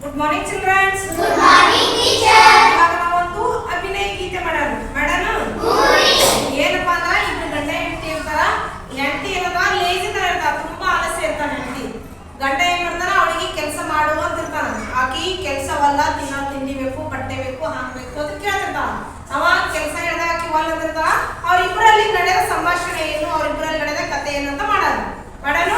Good morning childrens good morning teacher ಇವಾಗ ನಾವೊಂದು ಅಭಿನಯ ಗೀತೆ ಮಾಡೋಣ. ಮಾಡೋಣ? ಏನಪ್ಪಾ ಅಂದ್ರೆ ಇಬ್ರು ಗಂಡ ಹೆಂಡತಿ ಇರ್ತಾರ ಹೆಂಡತಿ ಏನದ ಲೇಜಿ ತರ ಇರ್ತಾರ ತುಂಬಾ ಆಲಸ್ಯ ಇರ್ತಾನೆ ಹೆಂಡತಿ. ಗಂಡ ಏನ್ ಮಾಡ್ತಾರ ಅವಳಿಗೆ ಕೆಲಸ ಮಾಡು ಅಂತ ಇರ್ತಾನ. ಆಕಿ ಕೆಲಸವಲ್ಲ ತಿನ್ನೋ ತಿಂಡಿ ಬೇಕು ಬಟ್ಟೆ ಬೇಕು ಹಾಕ್ಬೇಕು ಅಂತ ಕೇಳ್ತಿರ್ತಾನ ಅವ ಕೆಲಸ ಹೇಳ್ದ ಆಕಿ ಒಲ್ ಅಂತಿರ್ತಾನ ಅವ್ರಿಬ್ರಲ್ಲಿ ನಡೆದ ಸಂಭಾಷಣೆ ಏನು ಅವ್ರಿಬ್ರಲ್ಲಿ ನಡೆದ ಕತೆ ಏನು ಅಂತ ಮಾಡೋಣ. ಮಾಡೋಣ?